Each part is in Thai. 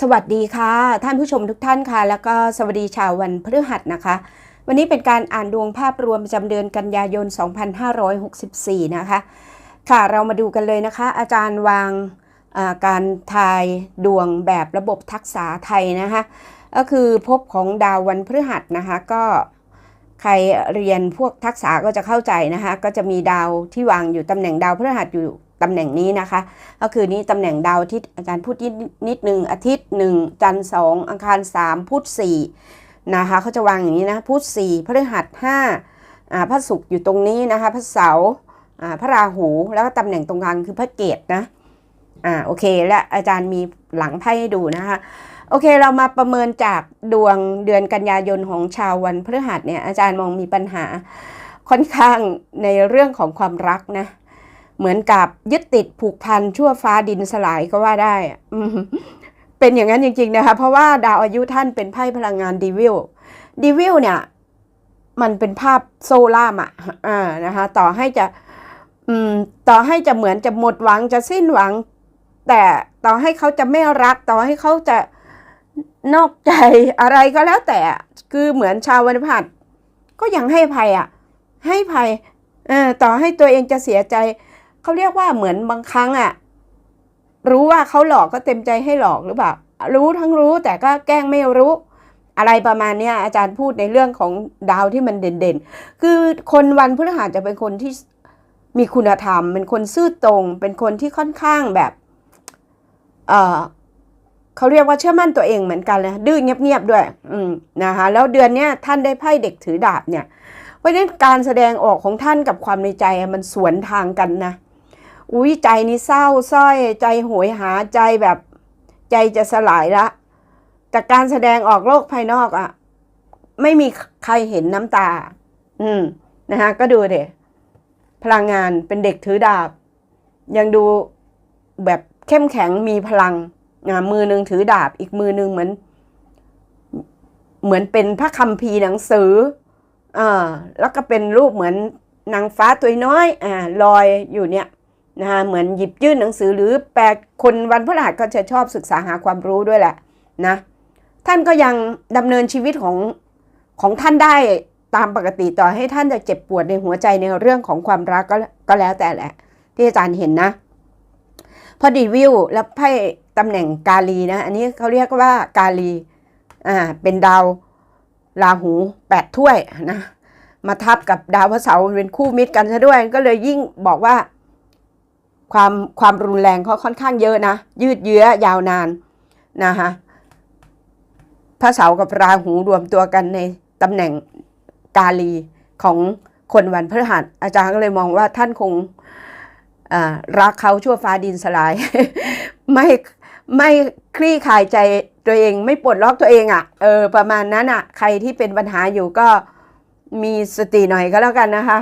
สวัสดีค่ะ ท่านผู้ชมทุกท่านค่ะ แล้วก็สวัสดีชาววันพฤหัสนะคะ วันนี้เป็นการอ่านดวงภาพรวมประจำเดือนกันยายน 2564 นะคะ ค่ะเรามาดูกันเลยนะคะ อาจารย์วางาการทายดวงแบบระบบทักษะไทยนะคะ ก็คือภพของดาววันพฤหัสนะคะก็ใครเรียนพวกทักษะก็จะเข้าใจนะคะ ก็จะมีดาวที่วางอยู่ตำแหน่งดาวพฤหัสอยู่ ตำแหน่งนี้นะคะ ก็คือนี้ตำแหน่งดาวอาทิตย์อาจารย์พูดนิดนิดหนึ่งอาทิตย์หนึ่งจันทร์สองอังคารสามพุธสี่นะคะเขาจะวางอย่างนี้นะพุธสี่พฤหัสห้าอ่าพระศุกร์อยู่ตรงนี้นะคะพระเสาร์อ่าพระราหูแล้วก็ตำแหน่งตรงกลางคือพระเกตนะอ่าโอเคและอาจารย์มีหลังไพ่ให้ดูนะคะโอเค เรามาประเมินจากดวงเดือนกันยายนของชาววันพฤหัสเนี่ยอาจารย์มองมีปัญหาค่อนข้างในเรื่องของความรักนะ เหมือนกับยึดติดผูกพันชั่วฟ้าดินสลายก็ว่าได้เป็นอย่างนั้นจริง ๆ นะคะ เพราะว่าดาวอายุท่านเป็นไพ่พลังงานดีวิลดีวิลเนี่ย มันเป็นภาพโซล่ามอะอ่านะคะ ต่อให้จะต่อให้จะเหมือนจะหมดหวังจะสิ้นหวัง แต่ต่อให้เขาจะไม่รัก ต่อให้เขาจะนอกใจอะไรก็แล้วแต่คือเหมือนชาววันพัสก็ยังให้ภัยอะ ให้ภัยเออต่อให้ตัวเองจะเสียใจ เขาเรียกว่าเหมือนบางครั้งอะรู้ว่าเขาหลอกก็เต็มใจให้หลอกหรือเปล่า รู้ทั้งรู้แต่ก็แกล้งไม่รู้ อะไรประมาณนี้อาจารย์พูดในเรื่องของดาวที่มันเด่นๆ คือคนวันพฤหัสจะเป็นคนที่มีคุณธรรม เป็นคนซื่อตรง เป็นคนที่ค่อนข้างแบบเออเขาเรียกว่าเชื่อมั่นตัวเองเหมือนกันเลยดื้อเงียบๆด้วย อืมนะคะแล้วเดือนเนี้ยท่านได้ไพ่เด็กถือดาบเนี่ย เพราะฉะนั้นการแสดงออกของท่านกับความในใจมันสวนทางกันนะ อุ้ยใจนี่เศร้าสร้อย ใจโหยหาใจแบบใจจะสลายละจากการแสดงออกโลกภายนอกอะ่ะ ไม่มีใครเห็นน้ำตา อืมนะคะก็ดูเด็พลังงานเป็นเด็กถือดาบ ยังดูแบบเข้มแข็งมีพลังอ่ามือหนึ่งถือดาบอีกมือหนึ่งเหมือน เหมือนเป็นพระคัมภีร์หนังสืออ่าแล้วก็เป็นรูปเหมือนนางฟ้าตัวน้อยอ่าลอยอยู่เนี่ย นะคะเหมือนหยิบยื่นหนังสือหรือแปลคนวันพฤหัสก็จะชอบศึกษาหาความรู้ด้วยแหละนะท่านก็ยังดำเนินชีวิตของของท่านได้ตามปกติต่อให้ท่านจะเจ็บปวดในหัวใจในเรื่องของความรักก็ก็แล้วแต่แหละ ที่อาจารย์เห็นนะ พอดีวิวแล้วไพ่ตำแหน่งกาลีนะ อันนี้เขาเรียกว่ากาลีอ่าเป็นดาวราหูแปดถ้วยนะมาทับกับดาวพระเสาร์เป็นคู่มิตรกันซะด้วย ก็เลยยิ่งบอกว่า ความความรุนแรงเขาค่อนข้างเยอะนะ ยืดเยื้อยาวนานนะคะพระเสากับราหูรวมตัวกันในตำแหน่งกาลีของคนวันพฤหัส อาจารย์ก็เลยมองว่าท่านคงรักเขาชั่วฟ้าดินสลาย ไม่ไม่คลี่คลายใจตัวเองไม่ปลดล็อกตัวเองอะ่ะเออประมาณนั้นอะ่ะ ใครที่เป็นปัญหาอยู่ก็มีสติหน่อยก็แล้วกันนะคะ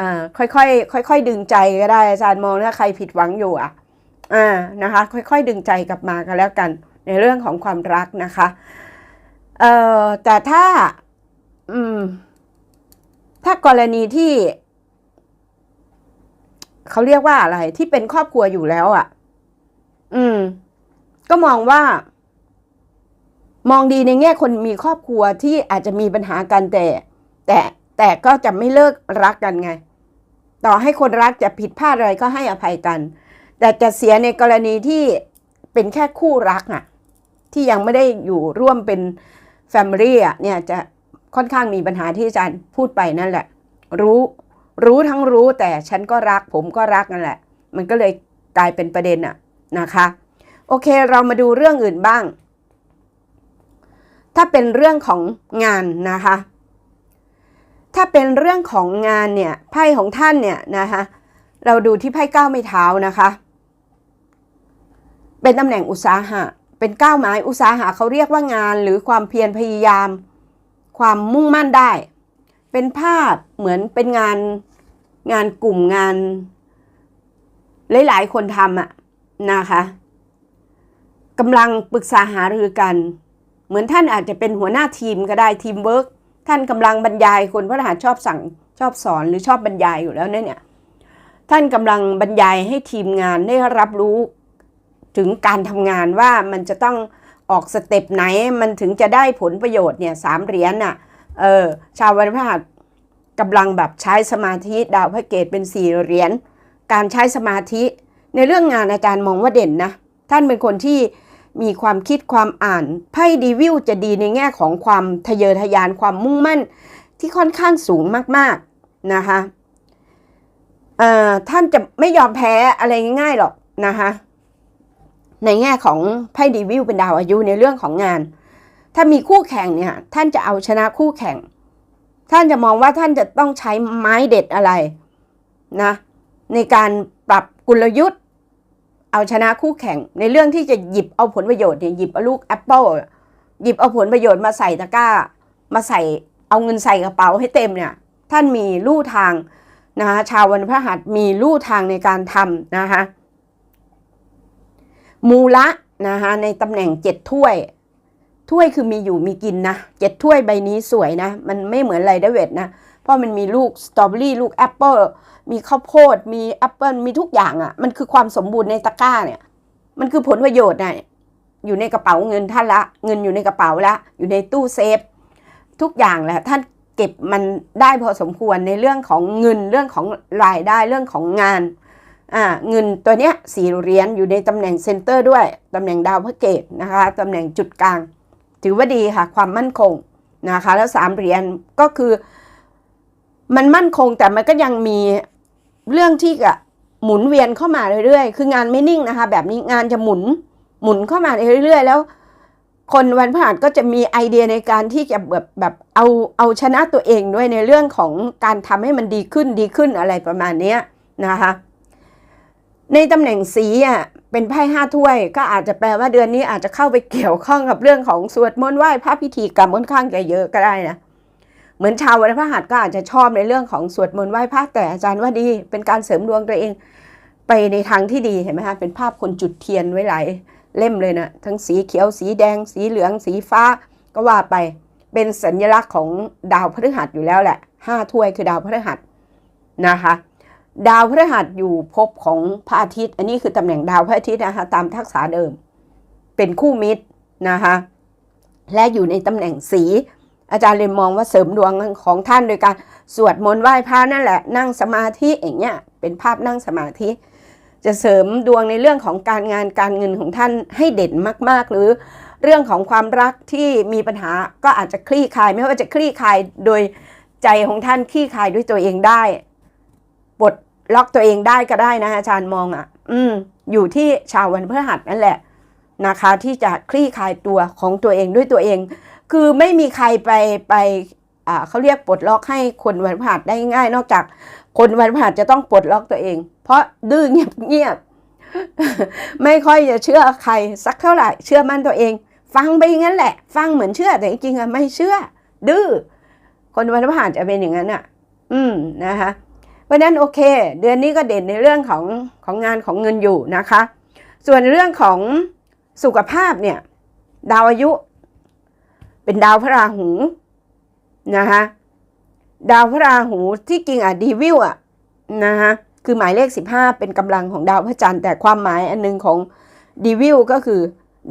อ่าค่อยๆค่อยๆดึงใจก็ได้อาจารย์มองถ้าใครผิดหวังอยู่อะอ่านะคะ ค่อยๆ ดึงใจกลับมาก็แล้วกัน ในเรื่องของความรักนะคะเอ่อแต่ถ้าอืมถ้ากรณีที่เขาเรียกว่าอะไรที่เป็นครอบครัวอยู่แล้วอะ อืม ก็มองว่า มองดีในแง่คนมีครอบครัวที่อาจจะมีปัญหากันแต่ แต่แต่ก็จะไม่เลิกรักกันไง ต่อให้คนรักจะผิดพลาดอะไรก็ให้อภัยกัน แต่จะเสียในกรณีที่เป็นแค่คู่รักอะที่ยังไม่ได้อยู่ร่วมเป็นแฟมิลี่อะเนี่ยจะค่อนข้างมีปัญหาที่อาจารย์พูดไปนั่นแหละ รู้รู้ทั้งรู้แต่ฉันก็รักผมก็รักนั่นแหละ มันก็เลยกลายเป็นประเด็นอะนะคะ โอเคเรามาดูเรื่องอื่นบ้าง ถ้าเป็นเรื่องของงานนะคะ ถ้าเป็นเรื่องของงานเนี่ยไพ่ของท่านเนี่ยนะคะเราดูที่ไพ่ก้าไม้เท้านะคะ เป็นตำแหน่งอุตสาหะ เป็นก้าวหมายอุตสาหะเขาเรียกว่างานหรือความเพียรพยายาม ความมุ่งมั่นได้ เป็นภาพเหมือนเป็นงานงานกลุ่มงาน หลาย ๆ คนทำอะนะคะกำลังปรึกษาหารือกัน เหมือนท่านอาจจะเป็นหัวหน้าทีมก็ได้ทีมเวิร์ก ท่านกำลังบรรยายคนพระทหารชอบสั่งชอบสอนหรือชอบบรรยายอยู่แล้วเนี่ย ท่านกำลังบรรยายให้ทีมงานได้รับรู้ถึงการทำงานว่ามันจะต้องออกสเต็ปไหนมันถึงจะได้ผลประโยชน์เนี่ยสามเหรียญน่ะเออชาววันพฤหัสกำลังแบบใช้สมาธิดาวพระเกตเป็นสี่เหรียญการใช้สมาธิ ในเรื่องงานอาจารย์มองว่าเด่นนะ ท่านเป็นคนที่ มีความคิดความอ่านไพ่ดีวิวจะดีในแง่ของความทะเยอทะยานความมุ่งมั่นที่ค่อนข้างสูงมากๆนะคะท่านจะไม่ยอมแพ้อะไรง่ายๆหรอกนะคะในแง่ของไพ่ดีวิวเป็นดาวอายุในเรื่องของงาน ถ้ามีคู่แข่งเนี่ยท่านจะเอาชนะคู่แข่ง ท่านจะมองว่าท่านจะต้องใช้ไม้เด็ดอะไรนะในการปรับกลยุทธ์ เอาชนะคู่แข่ง ในเรื่องที่จะหยิบเอาผลประโยชน์เนี่ยหยิบเอาลูกแอปเปิลหยิบเอาผลประโยชน์มาใส่ตะกร้า มาใส่เอาเงินใส่กระเป๋าให้เต็มเนี่ย ท่านมีลู่ทางนะคะชาววันพฤหัสมีลู่ทางในการทำนะคะมูละนะคะในตำแหน่งเจ็ดถ้วย ถ้วยคือมีอยู่มีกินนะเจ็ดถ้วยใบนี้สวยนะ มันไม่เหมือนไรเดเวตนะ เพราะมันมีลูกสตรอเบอรี่ลูกแอปเปิลมีข้าวโพดมีแอปเปิลมีทุกอย่างอะ่ะ มันคือความสมบูรณ์ในตะกร้าเนี่ย มันคือผลประโยชน์นะอยู่ในกระเป๋าเงินท่านละ เงินอยู่ในกระเป๋าละ อยู่ในตู้เซฟ ทุกอย่างแหละท่านเก็บมันได้พอสมควรในเรื่องของเงินเรื่องของรายได้เรื่องของงานอ่าเงินตัวเนี้ยสี่เหรียญอยู่ในตำแหน่งเซนเตอร์ด้วยตำแหน่งดาวพระเกตนะคะตำแหน่งจุดกลาง ถือว่าดีค่ะความมั่นคงนะคะ แล้วสามเหรียญก็คือ มันมั่นคงแต่มันก็ยังมีเรื่องที่จะหมุนเวียนเข้ามาเรื่อยๆ คืองานไม่นิ่งนะคะ แบบนี้งานจะหมุนหมุนเข้ามาเรื่อยๆ แล้ว คนวันพฤหัสก็จะมีไอเดียในการที่จะแบบแบบเอาเอาชนะตัวเองด้วยในเรื่องของการทำให้มันดีขึ้นดีขึ้นอะไรประมาณนี้นะคะ ในตำแหน่งสีอะเป็นไพ่ห้าถ้วย ก็อาจจะแปลว่าเดือนนี้อาจจะเข้าไปเกี่ยวข้องกับเรื่องของสวดมนต์ไหว้พระพิธีกรรมค่อนข้างจะเยอะก็ได้นะ เหมือนชาววันพฤหัสก็อาจจะชอบในเรื่องของสวดมนต์ไหว้พระแต่อาจารย์ว่าดีเป็นการเสริมดวงตัวเองไปในทางที่ดีเห็นไหมคะเป็นภาพคนจุดเทียนไว้หลายเล่มเลยนะทั้งสีเขียวสีแดง สีเหลือง สีฟ้าก็ว่าไปเป็นสัญลักษณ์ของดาวพฤหัสอยู่แล้วแหละห้าถ้วยคือดาวพฤหัสนะคะดาวพฤหัสอยู่ภพของพระอาทิตย์ อันนี้คือตำแหน่งดาวพระอาทิตย์นะคะตามทักษะเดิม เป็นคู่มิตรนะคะและอยู่ในตำแหน่งสี อาจารย์เลยมองว่าเสริมดวงของท่านโดยการสวดมนต์ไหว้พระนั่นแหละ นั่งสมาธิอย่างเงี้ยเป็นภาพนั่งสมาธิ จะเสริมดวงในเรื่องของการงานการเงินของท่านให้เด่นมาก ๆ หรือเรื่องของความรักที่มีปัญหาก็อาจจะคลี่คลาย ไม่ว่าจะคลี่คลายโดยใจของท่านคลี่คลายด้วยตัวเองได้ปลดล็อกตัวเองได้ก็ได้นะอาจารย์มองอะ อืม อยู่ที่ชาววันพฤหัสนั่นแหละนะคะ ที่จะคลี่คลายตัวของตัวเองด้วยตัวเอง คือไม่มีใครไปไปเขาเรียกปลดล็อกให้คนวันพฤหัสได้ง่าย นอกจากคนวันพฤหัสจะต้องปลดล็อกตัวเอง เพราะดื้อเงียบเงียบไม่ค่อยจะเชื่อใครสักเท่าไหร่ เชื่อมั่นตัวเอง ฟังไปงั้นแหละ ฟังเหมือนเชื่อแต่จริงๆอะไม่เชื่อ ดื้อคนวันพฤหัสจะเป็นอย่างนั้นอะอืมนะคะเพราะนั้นโอเค เดือนนี้ก็เด่นในเรื่องของของงานของเงินอยู่นะคะ ส่วนเรื่องของสุขภาพเนี่ยดาวอายุ เป็นดาวพระราหูนะคะดาวพระราหูที่จริงอะดีวิวอะนะคะคือหมายเลข 15 เป็นกำลังของดาวพระจันทร์แต่ความหมายอันหนึงของดีวิวก็คือ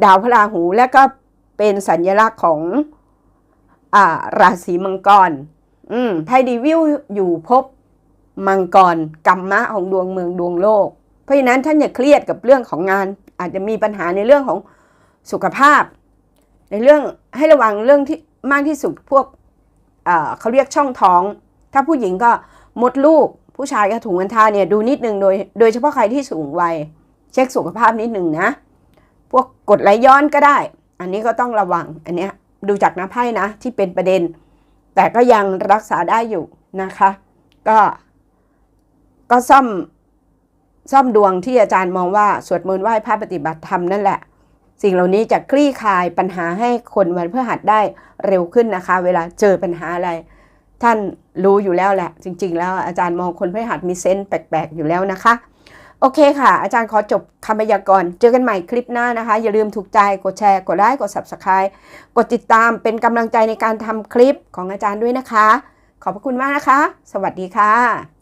ดาวพระราหูและก็เป็นสัญลักษณ์ของอ่าราศีมังกรอืมไพ่ดีวิวอยู่ภพมังกรกรรมะของดวงเมืองดวงโลก เพราะฉะนั้นท่านอย่าเครียดกับเรื่องของงาน อาจจะมีปัญหาในเรื่องของสุขภาพ ในเรื่องให้ระวังเรื่องที่มากที่สุดพวกเขาเรียกช่องท้อง ถ้าผู้หญิงก็มดลูก ผู้ชายก็ถุงอันทาเนี่ยดูนิดนึงโดยโดยเฉพาะใครที่สูงวัยเช็คสุขภาพนิดนึงนะ พวกกดไหลย้อนก็ได้ อันนี้ก็ต้องระวังอันเนี้ยดูจากหน้าไพ่นะที่เป็นประเด็น แต่ก็ยังรักษาได้อยู่นะคะ ก็ก็ซ่อมซ่อมดวงที่อาจารย์มองว่าสวดมนต์ไหว้พระปฏิบัติธรรมนั่นแหละ สิ่งเหล่านี้จะคลี่คลายปัญหาให้คนวันพฤหัสได้เร็วขึ้นนะคะ เวลาเจอปัญหาอะไร ท่านรู้อยู่แล้วแหละ จริง ๆ แล้วอาจารย์มองคนพฤหัสมีเซนส์แปลก ๆ อยู่แล้วนะคะ โอเคค่ะ อาจารย์ขอจบคำพยากรณ์เจอกันใหม่คลิปหน้านะคะ อย่าลืมถูกใจกดแชร์กดไลค์กด subscribe กดติดตามเป็นกำลังใจในการทำคลิปของอาจารย์ด้วยนะคะ ขอบพระคุณมากนะคะ สวัสดีค่ะ